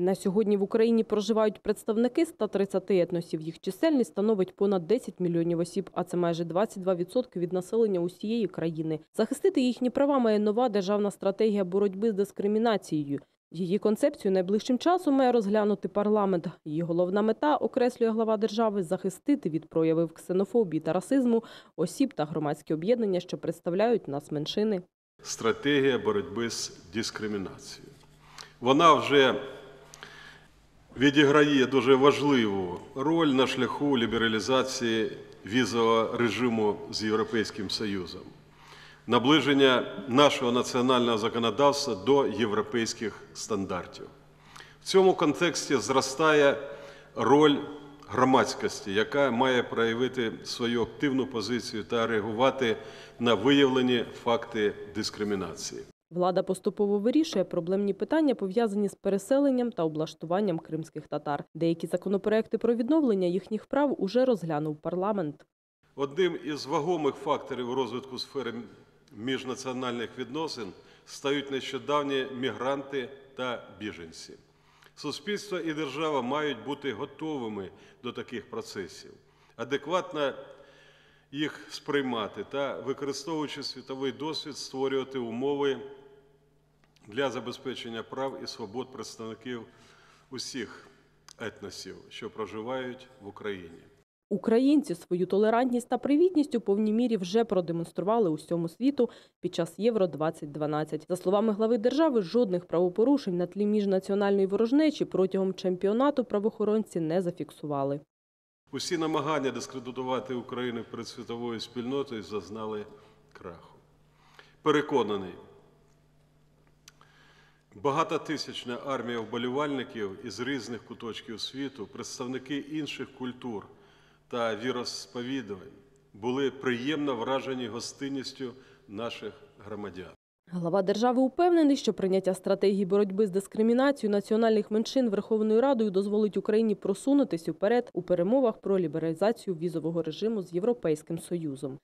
На сьогодні в Україні проживають представники 130 етносів. Їх чисельність становить понад 10 мільйонів осіб, а це майже 22% від населення усієї країни. Захистити їхні права має нова державна стратегія боротьби з дискримінацією. Її концепцію найближчим часом має розглянути парламент. Її головна мета, окреслює глава держави, захистити від проявів ксенофобії та расизму осіб та громадські об'єднання, що представляють нас меншини. стратегія боротьби з дискримінацією. Вона вже відіграє дуже важливу роль на шляху лібералізації візового режиму з Європейським Союзом, наближення нашого національного законодавства до європейських стандартів. В цьому контексті зростає роль громадськості, яка має проявити свою активну позицію та реагувати на виявлені факти дискримінації. Влада поступово вирішує проблемні питання, пов'язані з переселенням та облаштуванням кримських татар. Деякі законопроекти про відновлення їхніх прав уже розглянув парламент. Одним із вагомих факторів розвитку сфери міжнаціональних відносин стають нещодавні мігранти та біженці. Суспільство і держава мають бути готовими до таких процесів, адекватно їх сприймати та, використовуючи світовий досвід, створювати умови для забезпечення прав і свобод представників усіх етносів, що проживають в Україні. Українці свою толерантність та привітність у повній мірі вже продемонстрували усьому світу під час Євро 2012 За словами глави держави, жодних правопорушень на тлі міжнаціональної ворожнечі протягом чемпіонату правоохоронці не зафіксували. Усі намагання дискредитувати Україну перед світовою спільнотою зазнали краху. Переконаний, багатотисячна армія вболівальників із різних куточків світу, представники інших культур та віросповідувань були приємно вражені гостинністю наших громадян. Глава держави упевнений, що прийняття стратегії боротьби з дискримінацією національних меншин Верховною Радою дозволить Україні просунутися вперед у перемовах про лібералізацію візового режиму з Європейським Союзом.